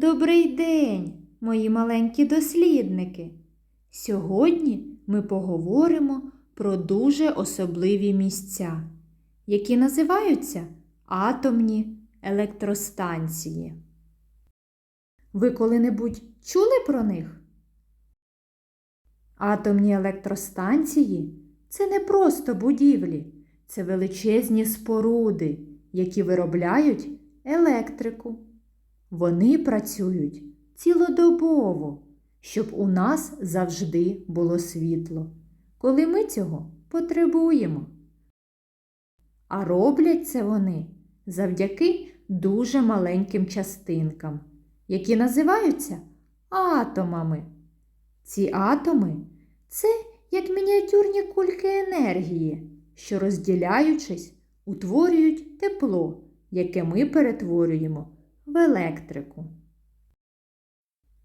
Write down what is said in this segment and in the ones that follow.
Добрий день, мої маленькі дослідники. Сьогодні ми поговоримо про дуже особливі місця, які називаються атомні електростанції. Ви коли-небудь чули про них? Атомні електростанції це не просто будівлі, це величезні споруди, які виробляють електрику. Вони працюють цілодобово, щоб у нас завжди було світло, коли ми цього потребуємо. А роблять це вони завдяки дуже маленьким частинкам, які називаються атомами. Ці атоми це як мініатюрні кульки енергії, що, розділяючись, утворюють тепло, яке ми перетворюємо в електрику.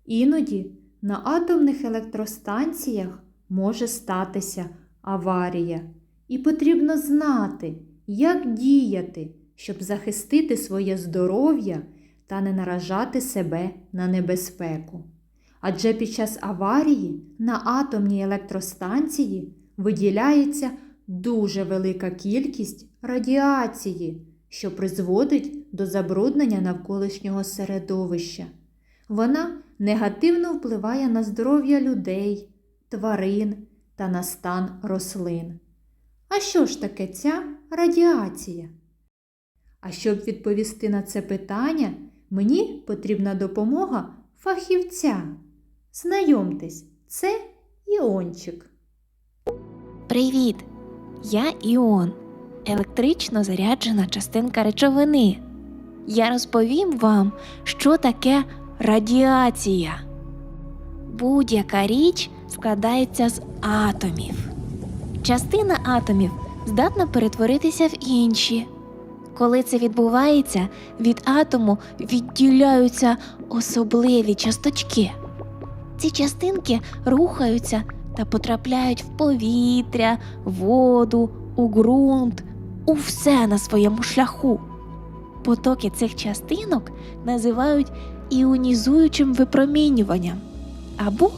Іноді на атомних електростанціях може статися аварія, і потрібно знати, як діяти, щоб захистити своє здоров'я та не наражати себе на небезпеку. Адже під час аварії на атомній електростанції виділяється дуже велика кількість радіації, що призводить до забруднення навколишнього середовища. Вона негативно впливає на здоров'я людей, тварин та на стан рослин. А що ж таке ця радіація? А щоб відповісти на це питання, мені потрібна допомога фахівця. Знайомтесь, це Іончик. Привіт! Я Іон, електрично заряджена частинка речовини. Я розповім вам, що таке радіація. Будь-яка річ складається з атомів. Частина атомів здатна перетворитися в інші. Коли це відбувається, від атому відділяються особливі часточки. Ці частинки рухаються та потрапляють в повітря, воду, у ґрунт, у все на своєму шляху. Потоки цих частинок називають іонізуючим випромінюванням або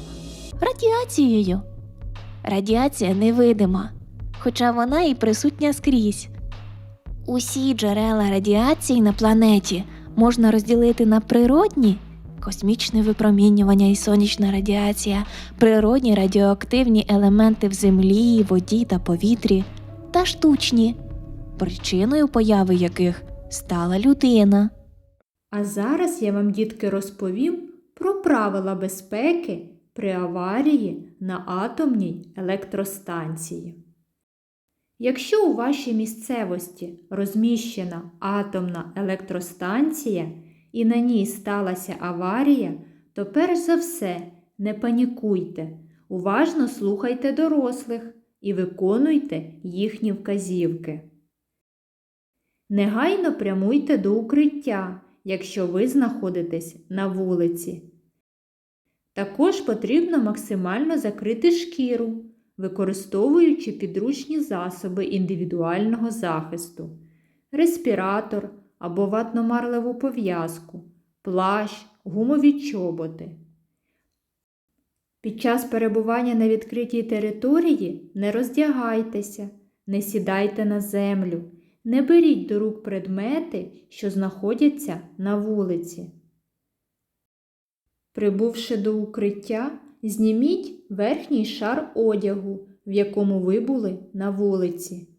радіацією. Радіація невидима, хоча вона і присутня скрізь. Усі джерела радіації на планеті можна розділити на природні космічне випромінювання і сонячна радіація, природні радіоактивні елементи в землі, воді та повітрі, та штучні, причиною появи яких стала людина. А зараз я вам, дітки, розповім про правила безпеки при аварії на атомній електростанції. Якщо у вашій місцевості розміщена атомна електростанція і на ній сталася аварія, то перш за все не панікуйте, уважно слухайте дорослих і виконуйте їхні вказівки. Негайно прямуйте до укриття, якщо ви знаходитесь на вулиці. Також потрібно максимально закрити шкіру, використовуючи підручні засоби індивідуального захисту, респіратор або ватно-марлеву пов'язку, плащ, гумові чоботи. Під час перебування на відкритій території не роздягайтеся, не сідайте на землю, не беріть до рук предмети, що знаходяться на вулиці. Прибувши до укриття, зніміть верхній шар одягу, в якому ви були на вулиці.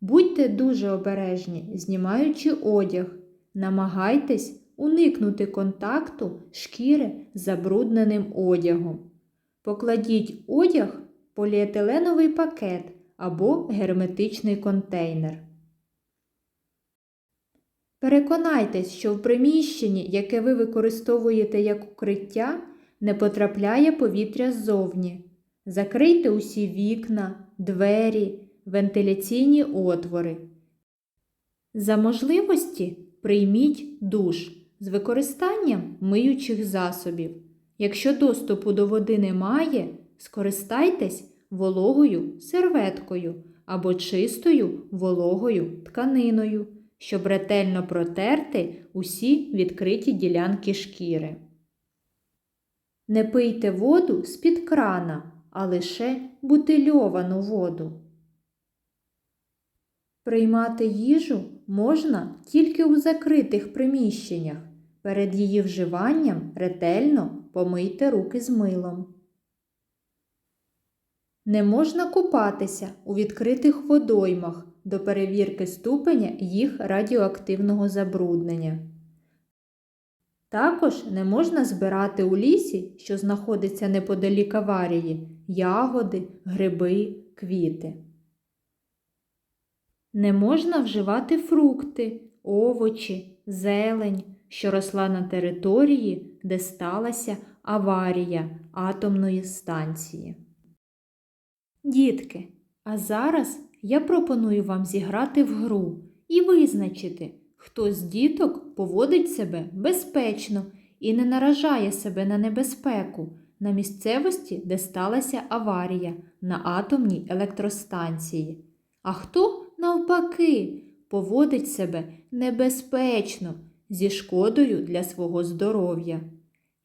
Будьте дуже обережні, знімаючи одяг, намагайтесь уникнути контакту шкіри з забрудненим одягом. Покладіть одяг в поліетиленовий пакет або герметичний контейнер. Переконайтесь, що в приміщенні, яке ви використовуєте як укриття, не потрапляє повітря ззовні. Закрийте усі вікна, двері, вентиляційні отвори. За можливості прийміть душ з використанням миючих засобів. Якщо доступу до води немає, скористайтесь вологою серветкою або чистою вологою тканиною, щоб ретельно протерти усі відкриті ділянки шкіри. Не пийте воду з-під крана, а лише бутильовану воду. Приймати їжу можна тільки у закритих приміщеннях. Перед її вживанням ретельно помийте руки з милом. Не можна купатися у відкритих водоймах до перевірки ступеня їх радіоактивного забруднення. Також не можна збирати у лісі, що знаходиться неподалік аварії, ягоди, гриби, квіти. Не можна вживати фрукти, овочі, зелень, що росла на території, де сталася аварія атомної станції. Дітки, а зараз я пропоную вам зіграти в гру і визначити, хто з діток поводить себе безпечно і не наражає себе на небезпеку на місцевості, де сталася аварія на атомній електростанції. А хто, навпаки, поводить себе небезпечно зі шкодою для свого здоров'я.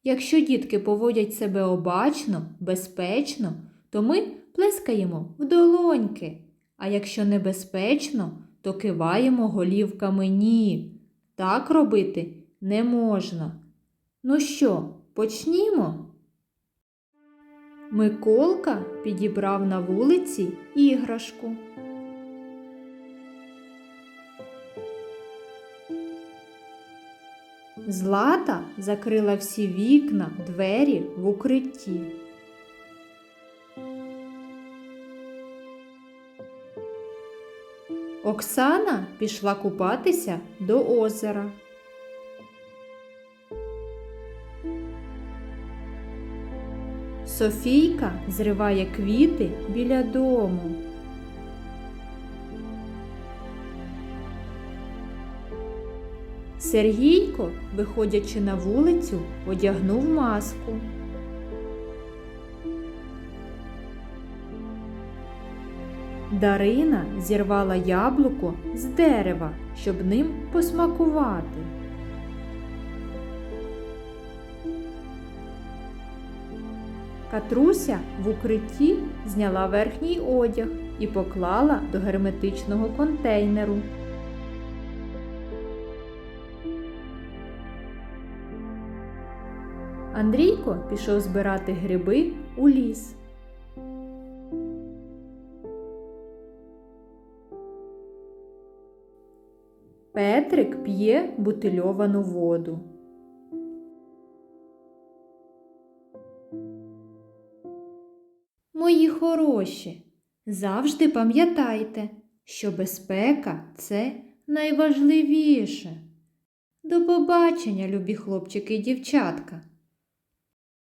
Якщо дітки поводять себе обачно, безпечно, то ми плескаємо в долоньки, а якщо небезпечно, то киваємо голівками ні. Так робити не можна. Ну що, почнімо? Миколка підібрав на вулиці іграшку. Злата закрила всі вікна, двері в укритті. Оксана пішла купатися до озера. Софійка зриває квіти біля дому. Сергійко, виходячи на вулицю, одягнув маску. Дарина зірвала яблуко з дерева, щоб ним посмакувати. Катруся в укритті зняла верхній одяг і поклала до герметичного контейнеру. Андрійко пішов збирати гриби у ліс. Петрик п'є бутильовану воду. Мої хороші, завжди пам'ятайте, що безпека це найважливіше. До побачення, любі хлопчики і дівчатка.